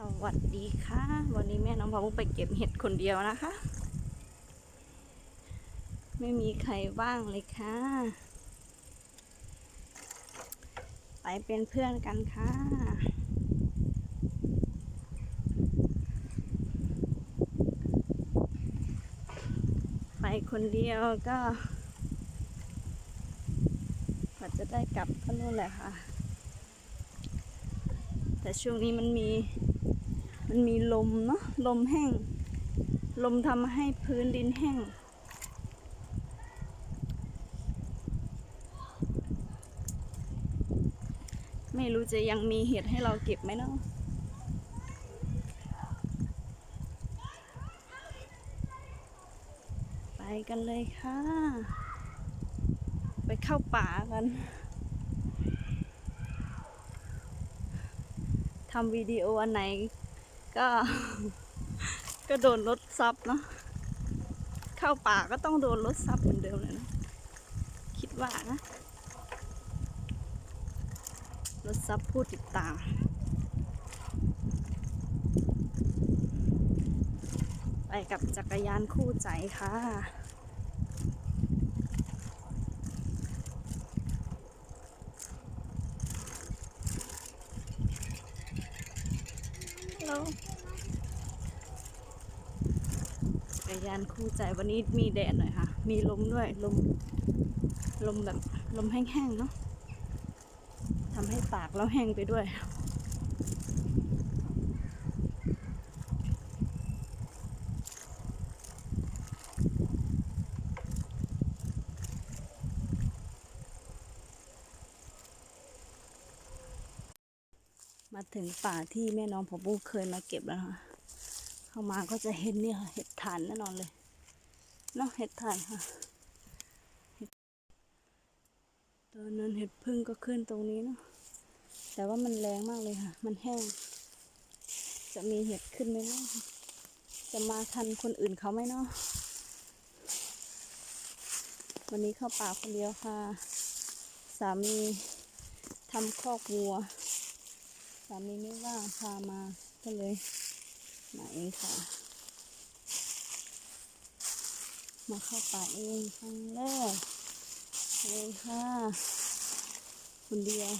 สวัสดีค่ะ วันนี้แม่น้องพามุกไปเก็บเห็ดคนเดียวนะคะ ไม่มีใครว่างเลยค่ะ ไปเป็นเพื่อนกันค่ะ ไปคนเดียวก็กว่าจะได้กลับก็นู่นแหละค่ะ แต่ช่วงนี้มันมี มันมีลมเนาะลมแห้ง ลมทำให้พื้นดินแห้ง ไม่รู้จะยังมีเห็ดให้เราเก็บไหมเนาะไปกันเลยค่ะ ไปเข้าป่ากันทำวิดีโออันไหน ก็ ก็โดนรถซับเนาะเข้าป่าก็ต้องโดนรถซับเหมือนเดิมเลยนะคิดว่านะรถซับผู้ติดตามไปกับจักรยานคู่ใจค่ะ ฮัลโหลจั กรยานคู่ใจวันนี้มีแดดหน่อยค่ะ มีลมด้วยลม ลมแบบลมแห้งๆเนาะทำให้ปากเราแห้งไปด้วยมาถึงป่าที่แม่น้องผมบูเคยมาเก็บแล้วค่ะ เข้ามาก็จะเห็นเนี่ยค่ะเห็ดถ่านแน่นอนเลยเนาะเห็ดถ่านค่ะตอนนั้นเห็ดพึ่งก็ขึ้นตรงนี้เนาะแต่ว่ามันแรงมากเลยค่ะ มันแห้ง จะมีเห็ดขึ้นไหมเนาะจะมาทันคนอื่นเขาไหมเนาะวันนี้เข้าป่าคนเดียวค่ะ สามีทำคอกวัว สามีไม่ว่างพามาก็เลย มาเองค่ะ มาเข้าป่าเองครั้งแรกเลยค่ะ คนเดียว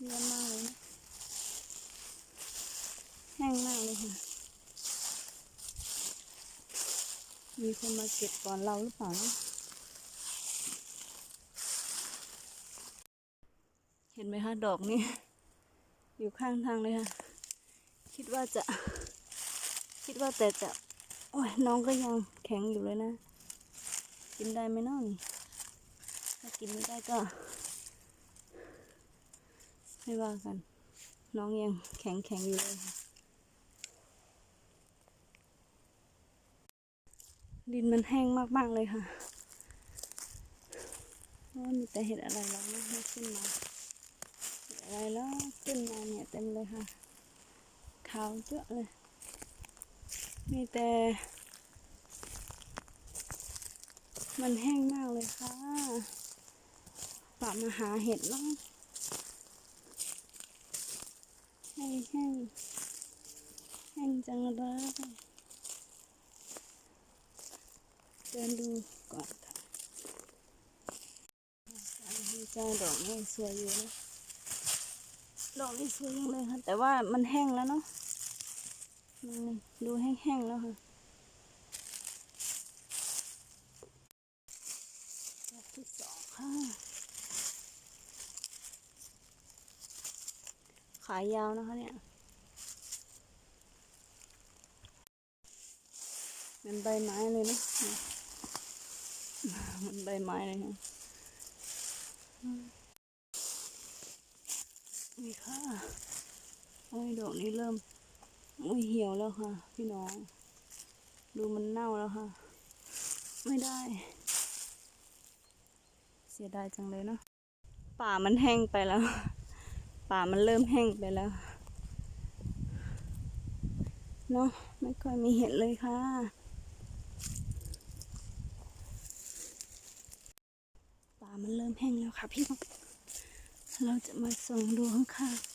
เยี่ยมมากเลยนะแห้งมากเลยค่ะ มีคนมาเก็บก่อนเราหรือเปล่านะ ห็นไหมคะดอกนี้ อยู่ข้างทางเลยค่ะ คิดว่าจะ คิดว่าแต่จะ โอ้ยน้องก็ยังแข็งอยู่เลยนะ กินได้ไหมน้องถ้ากินไม่ได้ก็ ไม่ว่ากัน น้องยังแข็งแข็งอยู่เลยค่ะดินมันแห้งมาก ๆ เลยค่ะว่ามีแต่เห็ดอะไรแล้วนะให้ขึ้นมา อะไรแล้วขึ้นมาเนี่ยเต็มเลยค่ะ ขาวเยอะเลย มีแต่ มันแห้งมากเลยค่ะป่ามาหาเห็ดแล้วแห้งแห้งแห้งจังเลยเดินดูก่อนค่ะจ้าดอกนี่สวยอยู่นะ ดอกนี่สวยยังเลยค่ะ แต่ว่ามันแห้งแล้วเนาะมันดูแห้งๆแล้วค่ะดอกที่สองค่ะ ขายยาวนะคะเนี่ยเป็นใบไม้เลยนะมันใบไม้เลยค่ะ นี่ค่ะโอ้ยดอกนี้เริ่มอุ้ยเหี่ยวแล้วค่ะ พี่น้อง ดูมันเน่าแล้วค่ะ ไม่ได้ เสียดายจังเลยเนาะป่ามันแห้งไปแล้ว ป่ามันเริ่มแห้งไปแล้วเนาะไม่ค่อยมีเห็ดเลยค่ะป่ามันเริ่มแห้งแล้วค่ะพี่น้อง เราจะมาส่องดูข้างๆ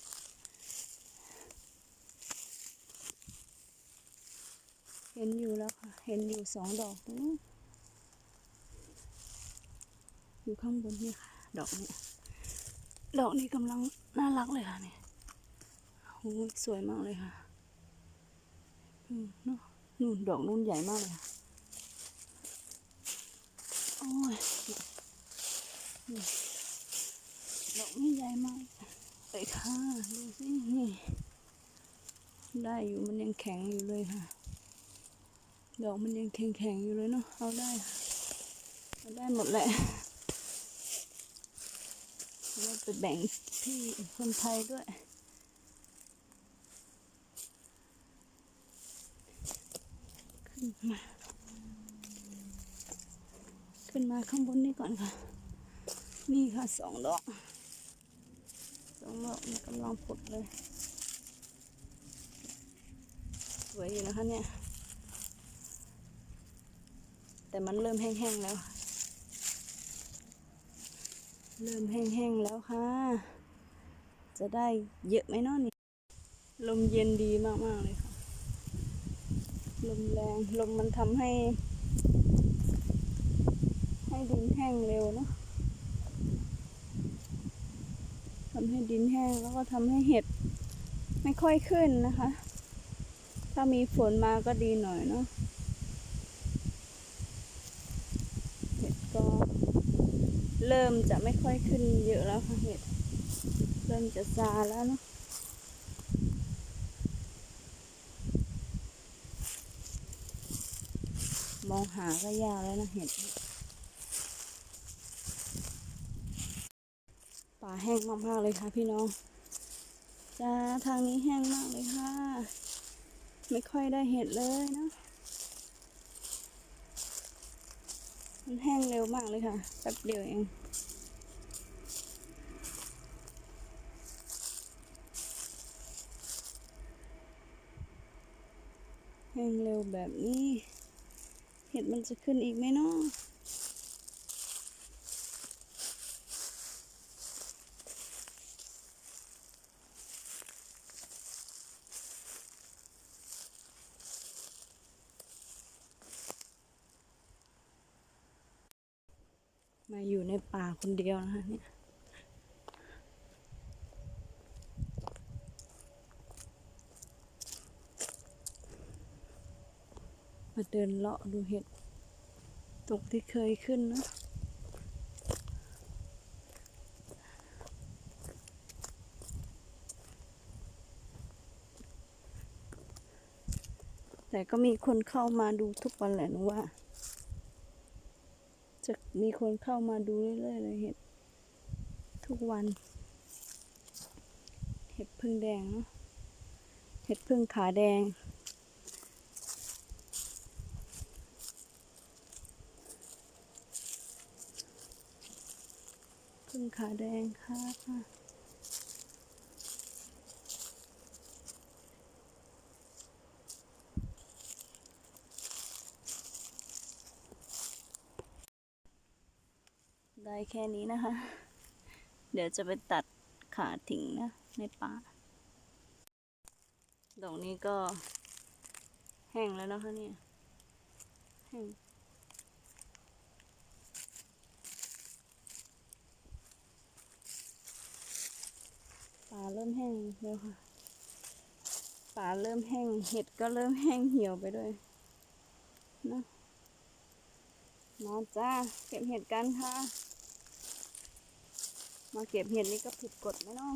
เห็นอยู่แล้วค่ะ เห็นอยู่สองดอกนู้อยู่ข้างบนนี่ค่ะ ดอกนี้ดอกนี้กำลังน่ารักเลยค่ะเนี่ยโอ้สวยมากเลยค่ะอืมเนอะนู่นดอกนู่นใหญ่มากเลยค่ะโอ้ยนี่ ดอกนี่ใหญ่มากเลยค่ะ ดูสินี่ได้อยู่มันยังแข็งอยู่เลยค่ะ ดอกมันยังแข็งๆอยู่เลยเนาะเอาได้เอาได้หมดแหละเราไปแบ่งที่คนไทยด้วยขึ้นมาขึ้นมาข้างบนนี้ก่อนค่ะ นี่ค่ะสองดอก สองดอกมันกำลังผุดเลย สวยอยู่นะคะเนี่ย แต่มันเริ่มแห้งๆแล้ว เริ่มแห้งๆแล้วค่ะ จะได้เยอะไหมเนาะนี่ ลมเย็นดีมากๆเลยค่ะ ลมแรง ลมมันทำให้ ให้ดินแห้งเร็วเนาะ ทำให้ดินแห้งแล้วก็ทำให้เห็ดไม่ค่อยขึ้นนะคะ ถ้ามีฝนมาก็ดีหน่อยเนาะเห็ดก็เริ่มจะไม่ค่อยขึ้นเยอะแล้วค่ะเห็ด เริ่มจะซาแล้วเนาะมองหาก็ยากแล้วนะเห็ด ป่าแห้งมากๆเลยค่ะ พี่น้องจ้าทางนี้แห้งมากเลยค่ะ ไม่ค่อยได้เห็ดเลยเนาะมันแห้งเร็วมากเลยค่ะแป๊บเดียวเองแห้งเร็วแบบนี้ เห็ดมันจะขึ้นอีกไหมเนาะ มาอยู่ในป่าคนเดียวนะคะเนี่ยมาเดินเลาะดูเห็ดตกที่เคยขึ้นนะแต่ก็มีคนเข้ามาดูทุกวันแหละหนูว่า จะมีคนเข้ามาดูเรื่อยๆเลยเห็ด ทุกวัน เห็ดพึ่งแดงเนาะเห็ดพึ่งขาแดง พึ่งขาแดงค่ะ ได้แค่นี้นะคะ เดี๋ยวจะไปตัดขาทิ้งนะในป่า ดอกนี้ก็แห้งแล้วนะคะเนี่ย แห้งป่าเริ่มแห้งแล้วค่ะ ป่าเริ่มแห้ง เห็ดก็เริ่มแห้งเหี่ยวไปด้วยนะมาจ้าเก็บเห็ดกันค่ะ มาเก็บเห็ดนี่ก็ผิดกฎไหมเนาะ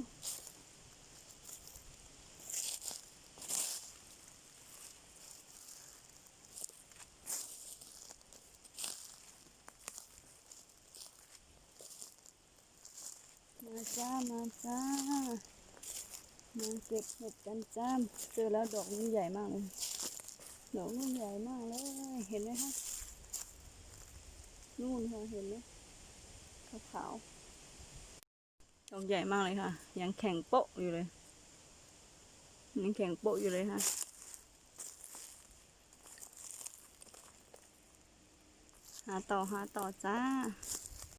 มาจ้า มาจ้า มาเก็บเห็ดกันจ้าเจอแล้วดอกนี้ใหญ่มากเลย ดอกนี้ใหญ่มากเลย เห็นไหมคะ นู่นค่ะ เห็นไหมขาวๆ ดอกใหญ่มากเลยค่ะ ยังแข็งโป๊ะอยู่เลย ยังแข็งโป๊ะอยู่เลยค่ะ หาต่อหาต่อจ้า